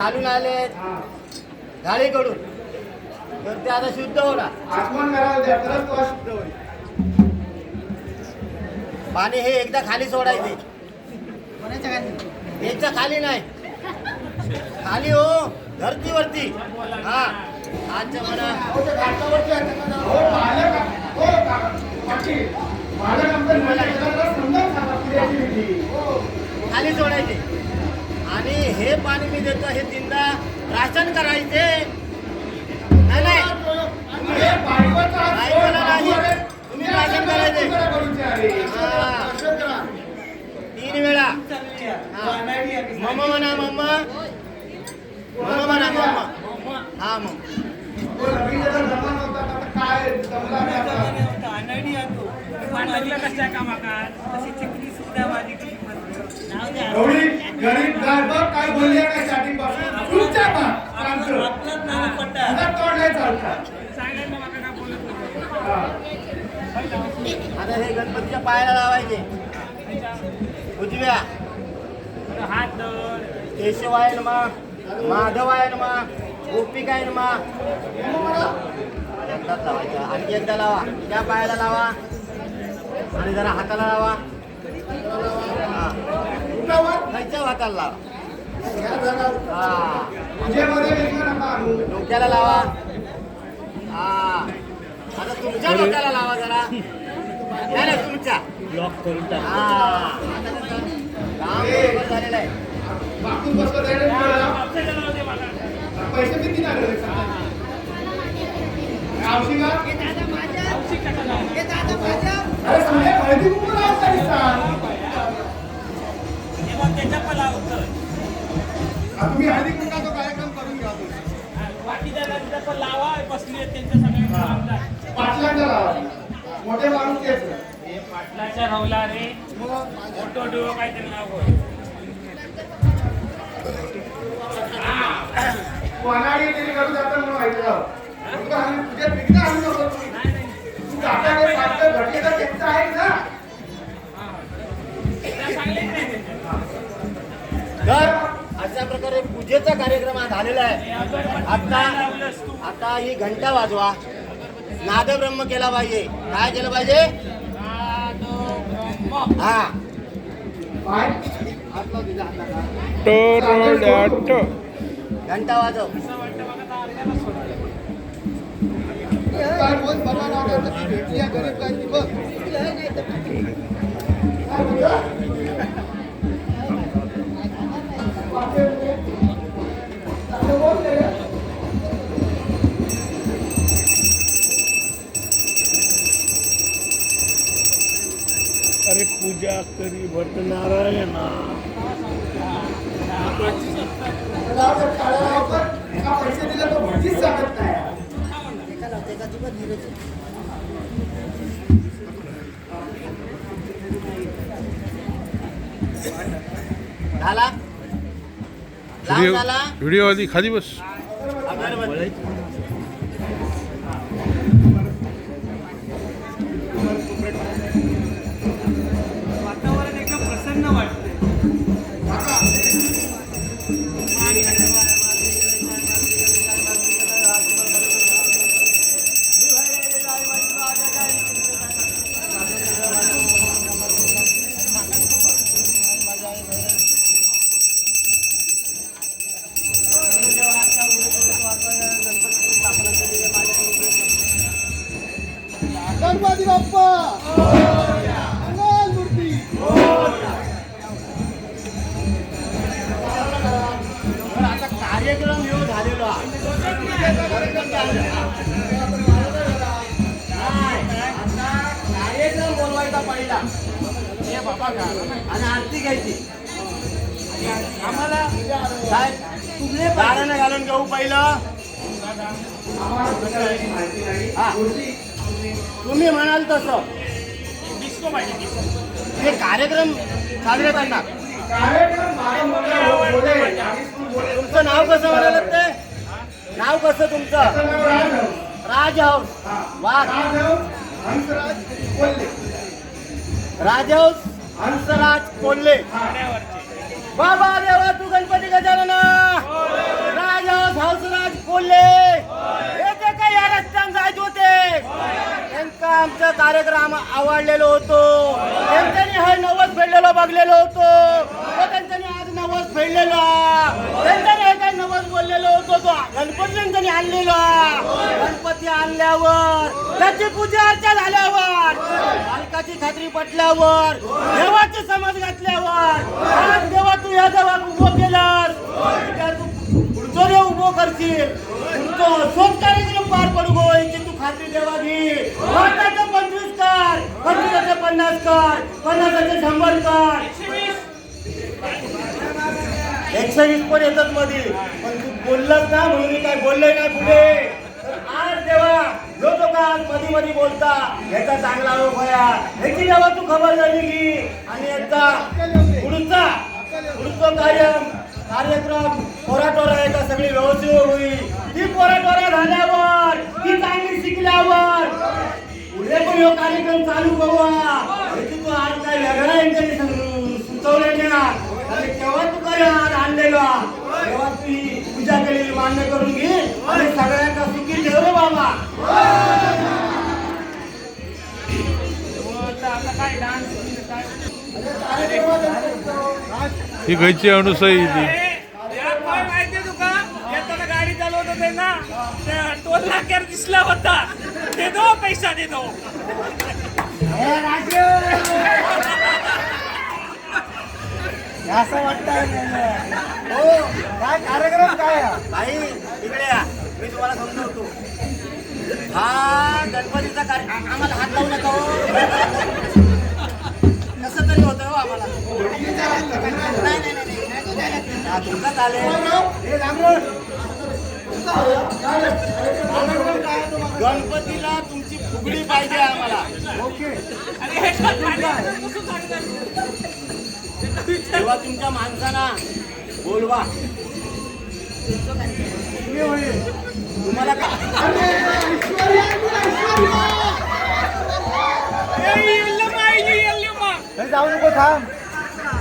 घालून आले. झाडीकडून तर ते आता शुद्ध होणार. आगमन करायला द्या तरच तो शुद्ध होईल? पाणी हे एकदा खाली सोडायचे. याच्या खाली नाही. खाली हो धरतीवरती. हा. आजच्या म्हणा हो, हो. हो. खाली सोडायचे. आणि हे पाणी मी देतो हे तीनदा राशन करायचे. नाही नाही. हे. तुम्ही राशन करायचे. तीन वेळा. मम्मा म्हणा मम्मा. मम्मा म्हणा मम्मा. हा आता काय. एवढी गरीब गाय काय बोलले नाही स्टार्टिंगपासून तुमच्या का? आमचं तुझा तोंड नाही चालता. आता हे गणपतीच्या पायाला लावायचे. उजव्या. हात केशव आहे मा केशवाय नमा मा नमा आहे नमा. एकदाच लावायचं. आणखी एकदा लावा. त्या पायाला लावा. आणि जरा हाताला लावा. हा. उठावर. खालच्या हाताला लावा या जरा हा. डोक्याला लावा. हा. आता तुमच्या डोक्याला लावा जरा. नाही नाही तुमच्या. ब्लॉक करून टाक. हा. आता कसं? काम बरोबर झालेलं आहे. पैसे किती लागले समजा हळदी कुंकू लावता तुम्ही हळदी कुंकाचा कार्यक्रम करून घ्या तुम्ही. लावा बसली त्यांच्या सगळ्या पाटलांचा लावा. मोठे माणूस तेच पाटलाच्या रवला रे. मोठो डिओ काहीतरी नाव कोणाही तरी करू म्हणून माहिती तुझ्या पिकता नको. तू ते घडले तर त्यांचं आहे ना तर अशा प्रकारे पूजेचा कार्यक्रम हा झालेला आहे. आता आता ही घंटा वाजवा. नादब्रह्म केला पाहिजे. काय केलं पाहिजे? हा. घंटा वाजव. भेटली गरीब अरे पूजा करी भट नारायणा टाळ्या लावतात. एका पैसे दिले तर भटजीच सांगत नाही झाला लाव व्हिडिओ व्हिडिओ आधी खाली बस. साहेब तुम्ही दारानं घालून घेऊ पहिलं. हा. तुम्ही म्हणाल तसं. डिस्को पाहिजे डिस्को. हे कार्यक्रम साजरे करणार. कार्यक्रम माझा मुलगा हो-. तुमचं नाव कसं म्हणाल ते? नाव कसं तुमचं? त्याचं नाव राघव. राजहंस बाबा देवा तू गणपती गजानन. राजा हंसराज कोल्हे. येते का या रस्त्यान जायचे होते? त्यांचा आमचा कार्यक्रम आवडलेलो होतो. त्यांच्यानी हा नवस फेडलेलो बघलेलो होतो. त्यांच्यानी आज नवस फेडलेला. त्यांच्या आपण बोललेलो होतो तो. गणपती आणलेला गणपती आणल्यावर त्याची पूजा अर्चा झाल्यावर मालकाची खात्री पटल्यावर देवाची समज घातल्यावर देवा तू या देवात उभं केलास. तू पुढचं देव उभं करशील. पुढचं शोध कार्यक्रम पार पडू गो याची तू खात्री देवा घे. पंचवीस कर पंचवीसाचे पन्नास कर पन्नासाचे शंभर कर. एकशे वीस पण येतात मधी. पण तू बोललास ना म्हणून मी काय बोललोय ना पुढे? तर आज देवा जो तो का आज मध्ये मधी बोलता याचा चांगला हो भया ह्याची देवा तू खबर झाली की? आणि याचा पुढचा पुढचं कार्य कार्यक्रम पोराटोरा आहे का सगळी व्यवस्थित होईल. ती पोराटोरा झाल्यावर ती चांगली शिकल्यावर पुढे पण ह्यो कार्यक्रम चालू करूया ह्याची तू आज काय वेगळा यांच्याने सांग- ना आणि तेव्हा आणलेला तेव्हा ही पूजा केलेली मान्य करून घे आणि सगळ्यांना सुखी ठेव रे बाबा. आता काय डान्स काय ही घरची तुका येताना गाडी चालवत होते ना. त्या टोल नाक्यावर दिसला होता. दे दो पैसा दे दो. असं वाटतंय. हो काय कार्यक्रम काय आहे? भाई इकडे या. मी तुम्हाला समजवतो हा गणपतीचा कार्य आम्हाला हात लावू नका हो. कसं तरी होतं हो आम्हाला. नाही नाही नाही, नाही. हा, तुमचा चालेल. हे लागलं. कार्यक्रम काय आहे तुम्हाला? गणपतीला तुमची फुगडी पाहिजे आम्हाला. ओके. तेव्हा तुमच्या माणसाना बोलवा. होईल. तुम्हाला जाऊ नको थांब.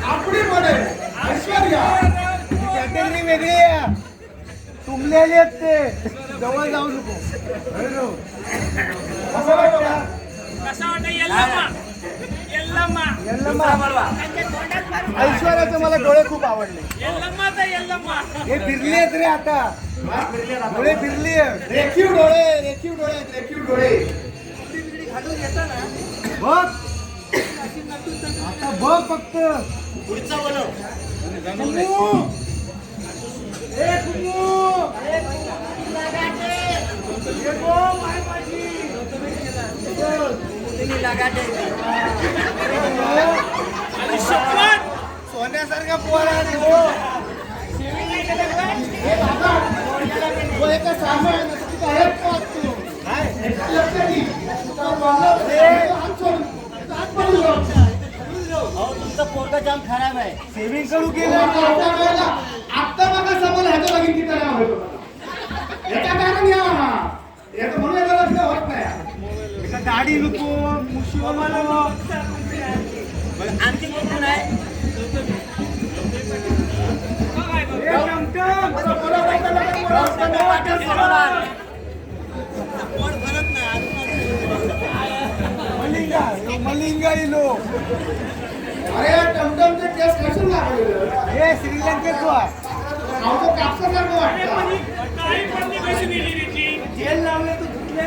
आपली मध्ये ऐश्वर्या. कॅटेगरी वेगळी आहे. तुमले आले आहेत ते. जवळ जाऊ नको. कसं वाटतं? कसा वाटतं? ऐश्वर्याचे मला डोळे खूप आवडले. हे फिरलेत रे आता. डोळे फिरली रेखीव डोळे रेखीव डोळे आहेत, रेखीव डोळे. बघ. आता बघ फक्त. पुढचा बोलव. सोन्यासारखा पोर आहे हो. तुमचा पोरगा जाम खराब आहे. सेविंग करू केलं आता बघा समोर ह्याचं बघिन किती नाव होतो याचा कारण या हा याचं म्हणून याला लक्ष होत गाडी नको मुशी मग आणखी कोण आहे? मलिंगा मलिंगा इलो अरे टमटमचे टेस्ट कसून लागलेलं हे श्रीलंकेत आमचं कापसासारखं वाटतं काही पण ती? पैसे दिली तिची जेल लावले वाटतं हे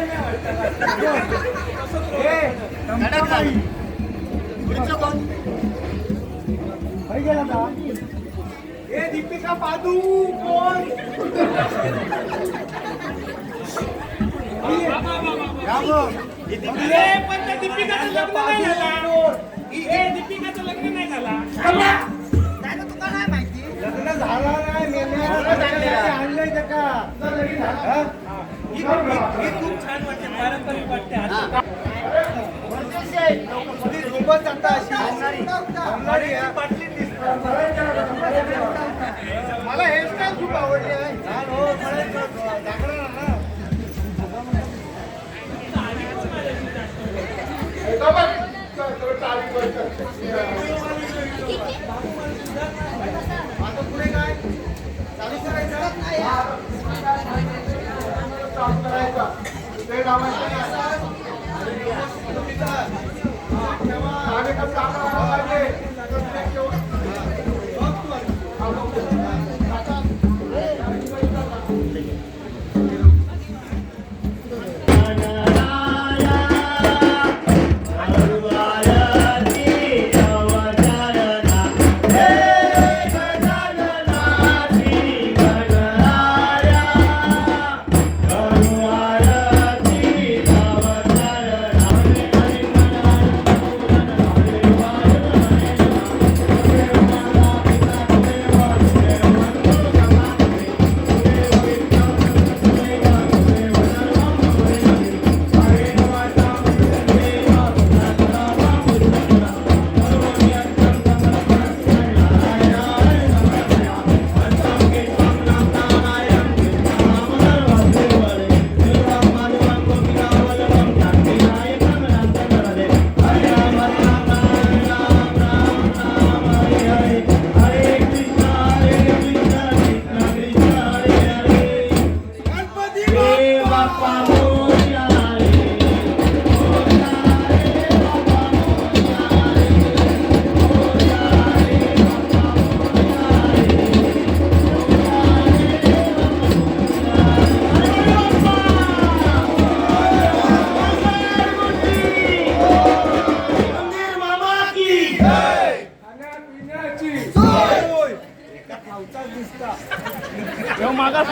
का दीपिका पादू कोण? पण त्या दीपिकाचं लग्न नाही झाला. ए, दीपिकाचं लग्न नाही झाला. लग्न झाला नाही आणलंय त्याका हा? खूप छान वाटते पारंपरिक वाटते आता ती झोपत जाता अशी आवणारी आहे. मला हेअरस्टाईल खूप आवडली आहे ना. आता पुढे काय चालू करायचं मागास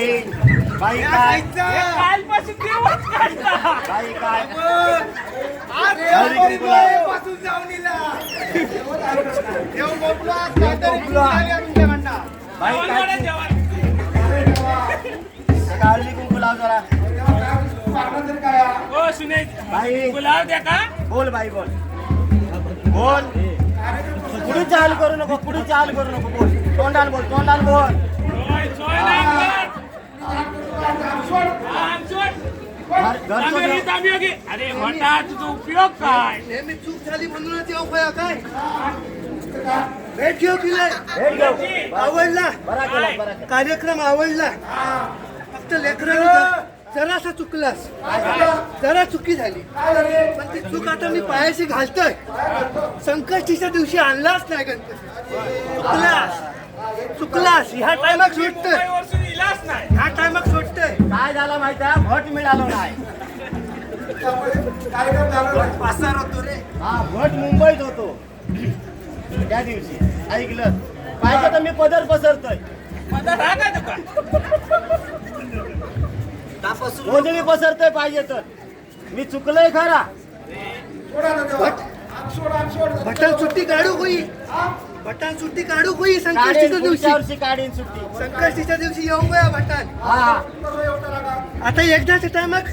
बाई बाई काय खायचं. कालपासून देवच काढता. बाई काय आज देव कपलो पासून जाऊन इला. देव कपलो आज काहीतरी निघाली आहे तुमच्याकडनं. बाई जेवण काय वाढा, जेवण. काळजी कुंकू लाव जरा? हो सुने बाई गुलाब द्या का बोल बाई बोल बोल पुढे चाल करू नको पुढे चाल करू नको बोल तोंडाल बोल तोंडाल बोल अरे म्हटा तुझा उपयोग काय नेहमी चूक झाली म्हणूनच येऊ काय भेट घेऊ तिला भेट घेऊ आवडला कार्यक्रम आवडला फक्त लेकरं जरासा चुकलास जरा चुकी झाली पण ती चूक आता मी पायाशी घालतोय संकष्टीच्या दिवशी आणलाच नाही गणपती चुकलास. चुकलास ह्या टायमाक सुटतोय. ह्या टायमाक सुटतोय. काय झालं माहिती आहे? भट मिळालो नाही. पासार होतो रे. हा भट मुंबईत होतो. त्या दिवशी. ऐकलं? पाहिजे तर मी पदर पसरतोय. तुका? रोजनी पसरतोय पाहिजे तर. मी चुकलोय खरा. बटन सुट्टी काढू होई बटन सुट्टी काढू होई काढीन संकष्टीच्या दिवशी. काढीन सुट्टी. संकष्टीच्या दिवशी येऊन गया बटन हा हा. आता एकदाच्या टायमाक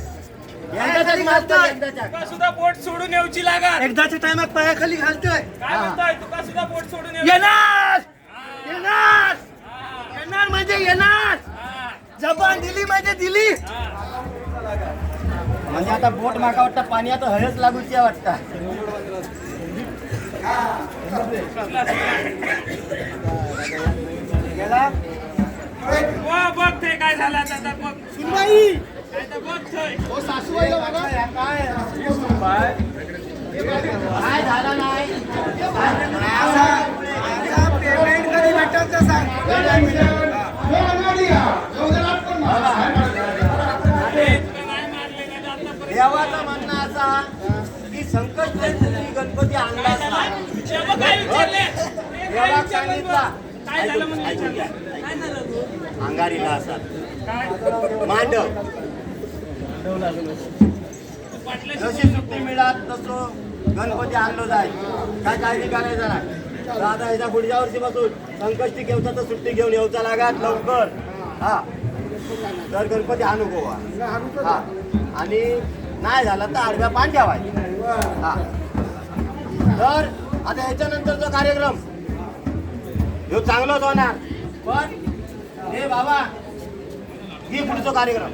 मारतोय एकदाच्याच तुका सुद्धा बोट सोडून येऊची लागा एकदाच्या टायमाक पायाखाली घालतोय. काय म्हणताय तुका सुद्धा बोट सोडून येऊ येणार! येणार! येणार म्हणजे येणार! हा, जबान दिली म्हणजे दिली! हा. म्हणजे आता बोट माका वाटतं पाणी आता हळच लागूची वाटतं. गेला वा बघ ते काय झालं आता बघ. सुनबाई! काय तर बघ थंय. ओ सासूबाईला बघा. काय? अंगारीला असतात मांडव. जशी सुट्टी मिळत तसं गणपती आणलो जाय. काय काळजी करायचं नाही तर आता ह्याच्या पुढच्या वर्षी बसून संकष्टी घेऊचा तर सुट्टी घेऊन येऊचा लागात लवकर. हा. तर गणपती आणू गोवा हा. आणि नाही झाला तर आडव्या पान ठेवायचे हा. तर आता ह्याच्यानंतरचा कार्यक्रम. ह्यो चांगलाच होणार. पण हे बाबा ही पुढचा कार्यक्रम.